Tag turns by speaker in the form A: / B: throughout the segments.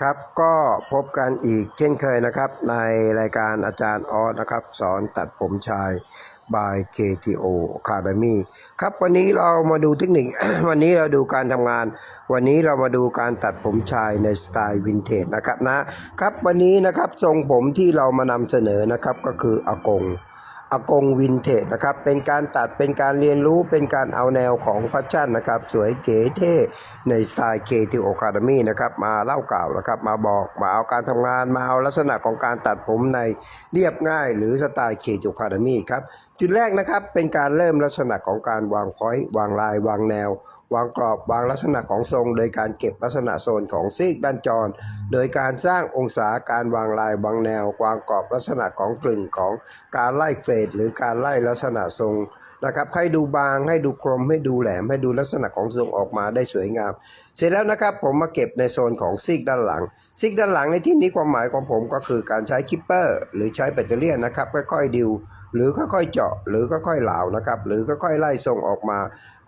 A: ครับก็พบกันอีกเช่นเคยนะครับ ในรายการอาจารย์ออสนะครับ สอนตัดผมชาย by KTO Academy ครับวันนี้เรามาดูเทคนิค วันนี้เราดูการทำงาน วันนี้เรามาดูการตัดผมชายในสไตล์วินเทจนะครับนะครับวันนี้นะครับทรงผมที่เรามานำเสนอนะครับก็คืออากง อากงวินเทจนะครับ เป็นการตัดเป็นการเรียนรู้เป็นการเอาแนวของแฟชชั่นนะครับ สวยเก๋เท่ในสไตล์ KTO Academy นะครับมาเล่ากล่าวนะครับ มาบอกมาเอาการทำงานมาเอาลักษณะของการตัดผมในเรียบง่ายหรือสไตล์ KTO Academy ครับ จุดแรกนะครับเป็นการเริ่มลักษณะของการวางพอยต์วางลายวางแนว วางกรอบวางลักษณะของทรง โดยการเก็บลักษณะโซนของซีกด้านจร โดยการสร้างองศาการวางลายวางแนว วางกรอบลักษณะของกลึงของการไล่เฟดหรือการไล่ลักษณะทรงนะครับให้ดูบางให้ดูคมให้ดูแหลมให้ดูลักษณะของทรงออกมาได้สวยงาม เสร็จแล้วนะครับผมมาเก็บในโซนของซีกด้านหลัง ซีกด้านหลังในที่นี้ความหมายของผมก็คือการใช้คิปเปอร์ หรือใช้แบตเตอรี่นนะครับค่อยๆดิว หรือค่อยๆเจาะหรือค่อยๆเหลานะครับ หรือค่อยๆไล่ทรงออกมา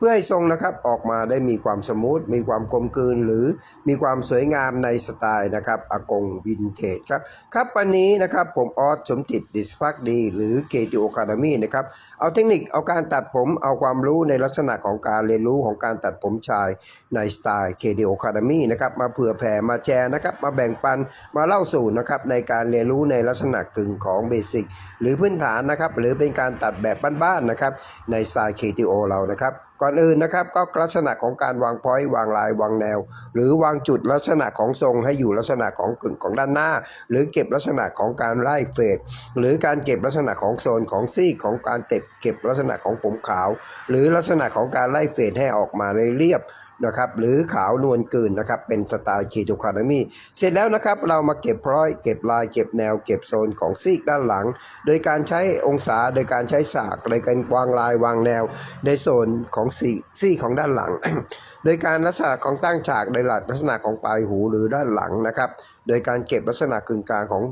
A: พื่อให้ทรงนะครับออกมาได้มีความสมูทมีความกลมกลืนหรือมีความสวยงามในสไตล์นะครับอากงวินเทจครับครับวันนี้นะครับผมออสสมจิตดิสพักดี หรือ KTO Academy นะครับเอาเทคนิคเอาการตัดผมเอาความรู้ในลักษณะของการเรียนรู้ของการตัดผมชายในสไตล์ KTO Academy นะครับมาเผื่อแผ่มาแชร์นะครับมาแบ่งปันมาเล่าสู่นะครับในการเรียนรู้ในลักษณะกึ่งของเบสิกหรือพื้นฐานนะครับหรือเป็นการตัดแบบบ้านๆนะครับในสไตล์ KTO เรานะครับ ก่อนอื่นนะครับ ก็ลักษณะของการวางพอยต์วางลายวางแนว หรือวางจุดลักษณะของทรงให้อยู่ลักษณะของกึ่งของด้านหน้า หรือเก็บลักษณะของการไล่เฟดหรือการเก็บลักษณะของโซนของซี่ของการเก็บเก็บลักษณะของผมขาว หรือลักษณะของการไล่เฟดให้ออกมาในเรียบนะครับหรือขาวนวลเกินนะครับเป็นสไตล์คีโตคาร์มีเสร็จแล้วนะครับเรามาเก็บพร้อย เก็บลายเก็บแนว เก็บโซนของซีกด้านหลัง โดยการใช้องศาโดยการใช้สากโดยการวางลายวางแนว ในโซนของซีซีของด้านหลัง โดยการลักษณะของตั้งฉากในหลักลักษณะของปลายหูหรือด้านหลังนะครับโดยการเก็บลักษณะกึ่งกลางของ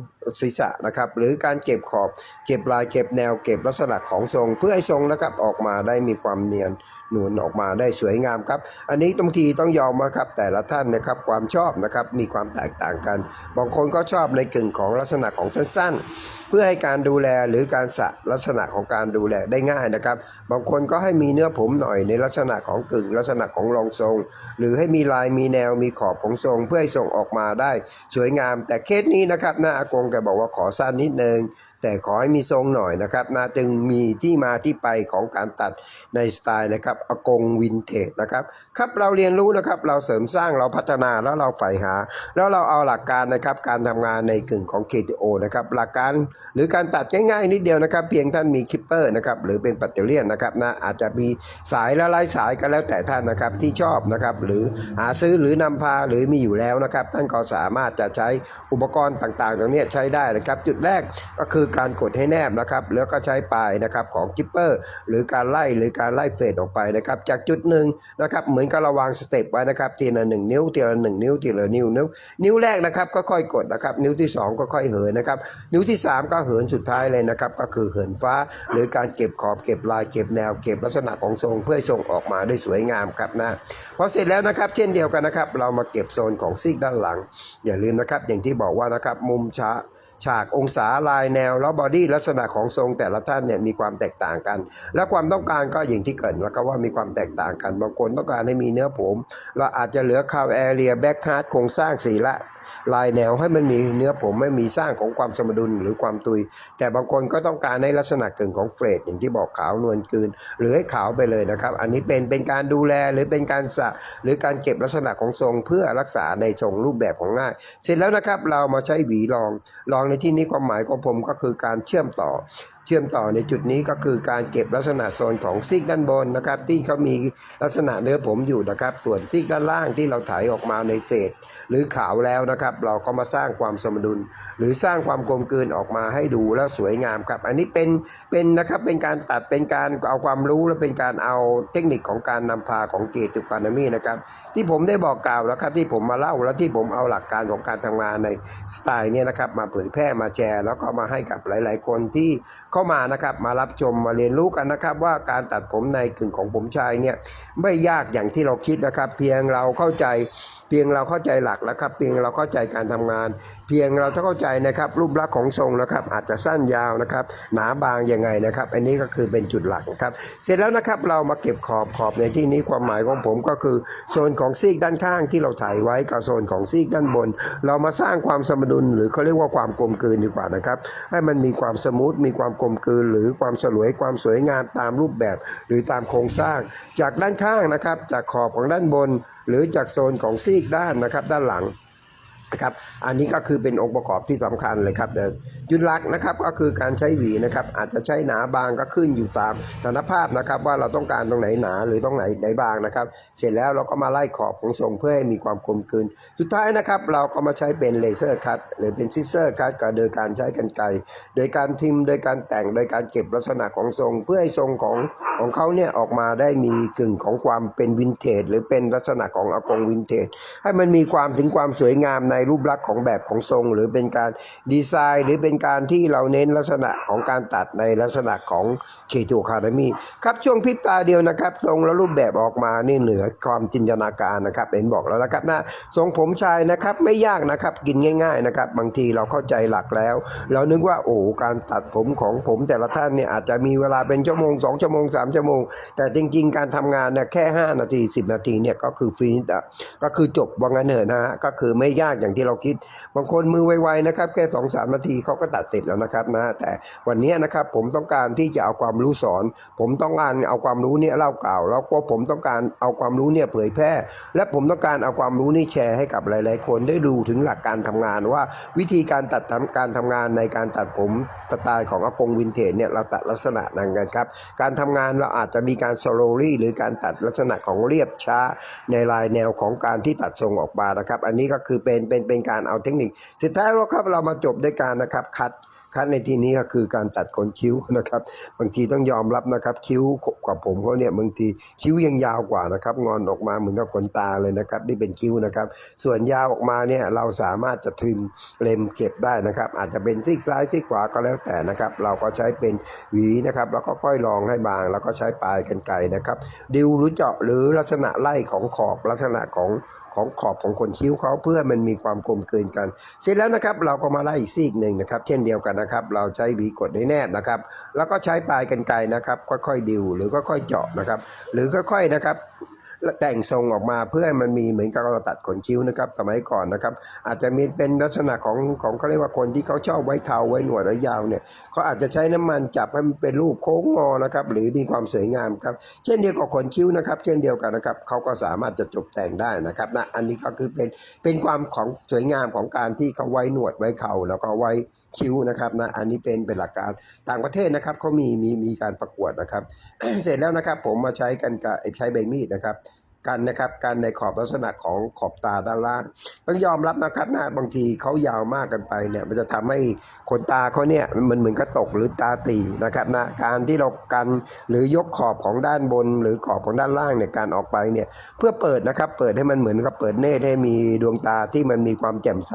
A: ศีรษะนะครับ หรือการเก็บขอบเก็บลายเก็บแนวเก็บลักษณะของทรง เพื่อให้ทรงนะครับออกมาได้มีความเนียนนวลออกมาได้สวยงามครับ อันนี้บางทีต้องยอมนะครับแต่ละท่านนะครับความชอบนะครับมีความแตกต่างกัน บางคนก็ชอบในกึ่งของลักษณะของสั้นๆ เพื่อให้การดูแลหรือการสะลักษณะของการดูแลได้ง่ายนะครับ บางคนก็ให้มีเนื้อผมหน่อยในลักษณะของกึ่งลักษณะของรองทรง หรือให้มีลายมีแนวมีขอบของทรง เพื่อให้ทรงออกมาได้สวยงาม แต่เคสนี้นะครับหน้าอากงแกบอกว่าขอสั้นนิดนึงแต่ขอให้มีทรงหน่อยนะครับนะจึงมีที่มาที่ไปของการตัดในสไตล์นะครับอากงวินเทจนะครับครับเราเรียนรู้นะครับเราเสริมสร้างเราพัฒนาแล้วเราใฝ่หา แล้วเราเอาหลักการนะครับการทำงานในกึ่งของ KTO นะครับหลักการหรือการตัดง่ายๆนิดเดียวนะครับ เพียงท่านมีคิปเปอร์นะครับหรือเป็นปัตเตอร์เลียนนะครับนะอาจจะมีสายละลายสายก็แล้วแต่ท่านนะครับที่ชอบนะครับหรือหาซื้อหรือนำพาหรือมีอยู่แล้วนะครับท่านก็สามารถจะใช้อุปกรณ์ต่างๆตรงนี้ใช้ได้นะครับ จุดแรกก็คือการกดให้แนบนะครับ แล้วก็ใช้ปลายนะครับของคิปเปอร์ หรือการไล่หรือการไล่เฟดออกไปนะครับ จากจุดหนึ่งนะครับ เหมือนกับราวางสเต็ปไว้นะครับทีละหนึ่งนิ้วทีละหนึ่งนิ้วทีละนิ้วนิ้วนิ้วแรกนะครับก็ค่อยกดนะครับ นิ้วที่สองก็ค่อยเหินนะครับ นิ้วที่สามก็เหินสุดท้ายเลยนะครับ ก็คือเหินฟ้า หรือการเก็บขอบเก็บลายเก็บแนวเก็บลักษณะของทรงเพื่อทรงออกมาได้สวยงามครับนะพอเสร็จแล้วนะครับ เช่นเดียวกันนะครับ เรามาเก็บโซนของซีกด้านหลัง อย่าลืมนะครับ อย่างที่บอกว่านะครับมุมฉากฉากองศาลายแนว แล้วบอดี้ลักษณะของทรงแต่ละท่านเนี่ยมีความแตกต่างกัน และความต้องการก็อย่างที่เกิดแล้วก็ว่ามีความแตกต่างกันบางคนต้องการให้มีเนื้อผม เราอาจจะเหลือคาวแอเรียแบ็กฮาร์ดโครงสร้างสีละลายแนวให้มันมีเนื้อผมไม่มีสร้างของความสมดุลหรือความตุย แต่บางคนก็ต้องการในลักษณะเกึ่งของเฟรดอย่างที่บอกขาวนวลกลืน หรือให้ขาวไปเลยนะครับ อันนี้เป็นเป็นการดูแลหรือเป็นการสะหรือการเก็บลักษณะของทรงเพื่อรักษาในทรงรูปแบบของง่าย เสร็จแล้วนะครับเรามาใช้หวีรองรองในที่นี้ความหมายของผมก็คือการเชื่อมต่อ ชื่อมต่อในจุดนี้ก็คือการเก็บลักษณะโซนของซีกด้านบนนะครับ ที่เขามีลักษณะเนื้อผมอยู่นะครับ ส่วนซีกด้านล่างที่เราถ่ายออกมาในเฟสหรือขาวแล้วนะครับ เราก็มาสร้างความสมดุล หรือสร้างความกลมกลืนออกมาให้ดูแล้วสวยงามครับ อันนี้เป็นเป็นนะครับเป็นการตัดเป็นการเอาความรู้และเป็นการเอาเทคนิคของการนำพาของเกตุปานามีนะครับ ที่ผมได้บอกกล่าวแล้วครับที่ผมมาเล่าแล้วที่ผมเอาหลักการของการทำงานในสไตล์เนี่ยนะครับ มาเผยแพร่มาแชร์ แล้วก็มาให้กับหลาย ๆ คนที่เข้าเข้ามานะครับ มารับชมมาเรียนรู้กันนะครับ ว่าการตัดผมในกึ่งของผมชายเนี่ยไม่ยากอย่างที่เราคิดนะครับ เพียงเราเข้าใจ เพียงเราเข้าใจหลักแล้วครับ เพียงเราเข้าใจการทำงาน เพียงเราต้องเข้าใจนะครับ รูปลักษณ์ของทรงนะครับ อาจจะสั้นยาวนะครับ หนาบางยังไงนะครับ อันนี้ก็คือเป็นจุดหลักนะครับ เสร็จแล้วนะครับเรามาเก็บขอบขอบในที่นี้ความหมายของผมก็คือโซนของซีกด้านข้างที่เราถ่ายไว้กับโซนของซีกด้านบน เรามาสร้างความสมดุลหรือเขาเรียกว่าความกลมกลืนดีกว่านะครับ ให้มันมีความสมูทมีความกลมกลืนหรือความสลวยความสวยงามตามรูปแบบ หรือตามโครงสร้าง จากด้านข้างนะครับ จากขอบของด้านบน หรือจากโซนของซีกด้านนะครับ ด้านหลัง นะครับ อันนี้ก็คือเป็นองค์ประกอบที่สำคัญเลยครับแต่จุดหลักนะครับก็คือการใช้หวีนะครับ อาจจะใช้หนาบางก็ขึ้นอยู่ตามสถานภาพนะครับ ว่าเราต้องการตรงไหนหนาหรือตรงไหนไหนบางนะครับ เสร็จแล้วเราก็มาไล่ขอบของทรงเพื่อให้มีความกลมกลืนสุดท้ายนะครับเราก็มาใช้เป็นเลเซอร์คัตหรือเป็นซิเซอร์คัตก็โดยการใช้กันไกรโดยการทิมโดยการแต่งโดยการเก็บลักษณะของทรง เพื่อให้ทรงของของเขาเนี่ยออกมาได้มีกึ่งของความเป็นวินเทจหรือเป็นลักษณะของอากงวินเทจให้มันมีความถึงความสวยงามในรูปลักษณ์ของแบบของทรง หรือเป็นการดีไซน์ หรือเป็นการที่เราเน้นลักษณะของการตัดในลักษณะของเคทูคาเดมีครับช่วงพริบตาเดียวนะครับ ทรงและรูปแบบออกมานี่เหนือความจินตนาการนะครับเห็นบอกแล้วนะครับนะทรงผมชายนะครับไม่ยากนะครับกินง่าย ๆนะครับ บางทีเราเข้าใจหลักแล้ว เรานึกว่าโอ้การตัดผมของผมแต่ละท่านเนี่ยอาจจะมีเวลาเป็นชั่วโมงสองชั่วโมงสามชั่วโมง แต่จริง ๆ การทำงานนี่ยแค่ 5 นาที 10 นาทีเนี่ยก็คือฟินิชก็คือจบว่างั้นเถอะนะฮะก็คือไม่ยากอย่างที่เราคิด บางคนมือไวๆนะครับแค่2องสามนาทีเขาก็ตัดเสร็จแล้วนะครับนะแต่วันนี้นะครับผมต้องการที่จะเอาความรู้สอน ผมต้องการเอาความรู้เนี่ยเล่ากล่าวแล้วก็ผมต้องการเอาความรู้เนี่ยเผยแพร่ และผมต้องการเอาความรู้นี่แชร์ให้กับหลาย ๆ คนได้ดูถึงหลักการทำงานว่าวิธีการตัดทำการทำงานในการตัดผมสไตล์ของอากงวินเทจเนี่ยเราตัดลักษณะนั้นกันครับการทำงานเราอาจจะมีการสโลลี่หรือการตัดลักษณะของเรียบช้าในลายแนวของการที่ตัดทรงออกมานะครับ อันนี้ก็คือเป็นเป็นเป็นการเอาเทคนิค สุดท้ายแล้วครับเรามาจบด้วยการนะครับคัดคัดในที่นี้ก็คือการตัดขนคิ้วนะครับ บางทีต้องยอมรับนะครับ คิ้วกับผมเขาเนี่ยบางทีคิ้วยังยาวกว่านะครับ งอนออกมาเหมือนกับขนตาเลยนะครับนี่เป็นคิ้วนะครับ ส่วนยาวออกมาเนี่ยเราสามารถจะทริมเล็มเก็บได้นะครับ อาจจะเป็นซีกซ้ายซีกขวาก็แล้วแต่นะครับ เราก็ใช้เป็นหวีนะครับ แล้วก็ค่อยลองให้บาง แล้วก็ใช้ปลายกันไกรนะครับ ดิวหรือเจาะหรือลักษณะไล่ของขอบลักษณะของ ของขอบของขนคิ้วเขาเพื่อมันมีความกลมกลืนกัน เสร็จแล้วนะครับเราก็มาไล่อีกซีกหนึ่งนะครับ เช่นเดียวกันนะครับ เราใช้หวีกดให้แนบนะครับ แล้วก็ใช้ปลายกันไกรนะครับ ค่อยๆดิวหรือค่อยๆเจาะนะครับ หรือค่อยๆนะครับ แต่งทรงออกมาเพื่อให้มันมีเหมือนกับเราตัดขนคิ้วนะครับ สมัยก่อนนะครับ อาจจะมีเป็นลักษณะของของเขาเรียกว่าคนที่เขาชอบไว้เทาไว้หนวดไว้ยาวเนี่ยเขาอาจจะใช้น้ำมันจับให้มันเป็นรูปโค้งงอนะครับ หรือมีความสวยงามครับ เช่นเดียวกับขนคิ้วนะครับ เช่นเดียวกันนะครับเขาก็สามารถจะจบแต่งได้นะครับนะอันนี้ก็คือเป็นเป็นความของสวยงามของการที่เขาไว้หนวดไว้เข่าแล้วก็ไว้ คิ้วนะครับนะอันนี้เป็นเป็นหลักการต่างประเทศนะครับเขามีมีมีการประกวดนะครับ เสร็จแล้วนะครับผมมาใช้กันกับใช้ใบมีดนะครับ กันนะครับกันในขอบลักษณะของขอบตาด้านล่าง ต้องยอมรับนะครับนะบางทีเขายาวมากกันไปเนี่ยมันจะทำให้ขนตาเขาเนี่ยมันเหมือนกระตกหรือตาตีนะครับนะการที่เรากันหรือยกขอบของด้านบน หรือขอบของด้านล่างเนี่ยการออกไปเนี่ยเพื่อเปิดนะครับเปิดให้มันเหมือนกับเปิดเนตรให้มีดวงตาที่มันมีความแจ่มใส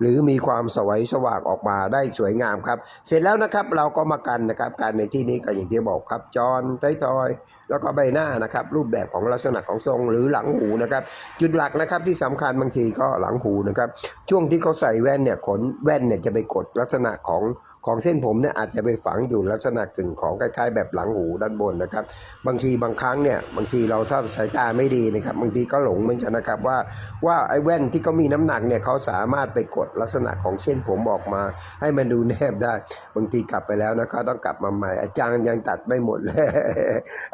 A: หรือมีความสวยสว่างออกมาได้สวยงามครับ เสร็จแล้วนะครับเราก็มากันนะครับการในที่นี้ก็อย่างที่บอกครับจอนไทยทอย แล้วก็ใบหน้านะครับรูปแบบของลักษณะของทรงหรือหลังหูนะครับจุดหลักนะครับที่สำคัญบางทีก็หลังหูนะครับช่วงที่เขาใส่แว่นเนี่ยขนแว่นเนี่ยจะไปกดลักษณะของ ของเส้นผมเนี่ยอาจจะไปฝังอยู่ลักษณะกึ่งของคล้ายๆ แบบหลังหูด้านบนนะครับ บางทีบางครั้งเนี่ยบางทีเราถ้าสายตาไม่ดีนะครับบางทีก็หลงเหมือนกันนะครับว่าว่าไอ้แว่นที่เขามีน้ำหนักเนี่ยเขาสามารถไปกดลักษณะของเส้นผมออกมา ให้มันดูแนบได้ บางทีกลับไปแล้วนะครับ ต้องกลับมาใหม่อาจารย์ยังตัดไม่หมดเลย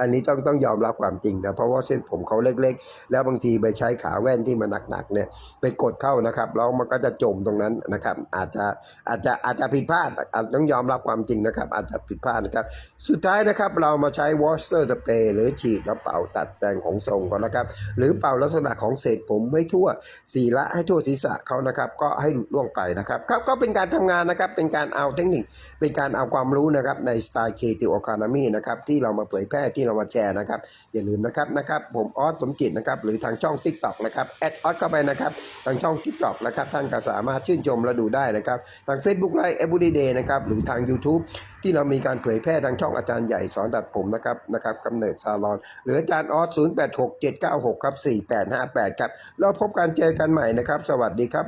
A: อันนี้ต้องต้องยอมรับความจริงนะเพราะว่าเส้นผมเขาเล็ก ๆ แล้วบางทีไปใช้ขาแว่นที่มันหนักๆเนี่ยไปกดเข้านะครับแล้วมันก็จะจมตรงนั้นนะครับ อาจจะอาจจะอาจจะผิดพลาดอาจต้องยอมรับความจริงนะครับ อาจจะผิดพลาดนะครับ สุดท้ายนะครับเรามาใช้วอชเ e อร์สเปรย์หรือฉีดแล้วเป่าตัดแต่งของทรงก่อนนะครับ หรือเป่าลักษณะของเศษผมไม่ทั่วศีระให้ทั่วศีรษะเขานะครับ ก็ให้หลุดล่วงไปนะครับครับก็เป็นการทำงานนะครับเป็นการเอาเทคนิค เป็นการเอาความรู้นะครับในสไตล์ Creative Economy นะครับที่เรามาเผยแพร่ที่เรามาแชร์นะครับ อย่าลืมนะครับนะครับ ผมออสสมจิตนะครับหรือทางช่อง TikTok นะครับแอดออสเข้าไปนะครับทางช่อง TikTok นะครับท่านก็สามารถชื่นชมและดูได้นะครับทาง Facebook Live Every Day นะครับนะครับหรือทาง YouTube ที่เรามีการเผยแพร่ทางช่องอาจารย์ใหญ่สอนตัดผมนะครับนะครับกำเนิดซาลอน หรืออาจารย์ออส 086796 ครับ 4858 ครับ เราพบกันเจอกันใหม่นะครับ สวัสดีครับ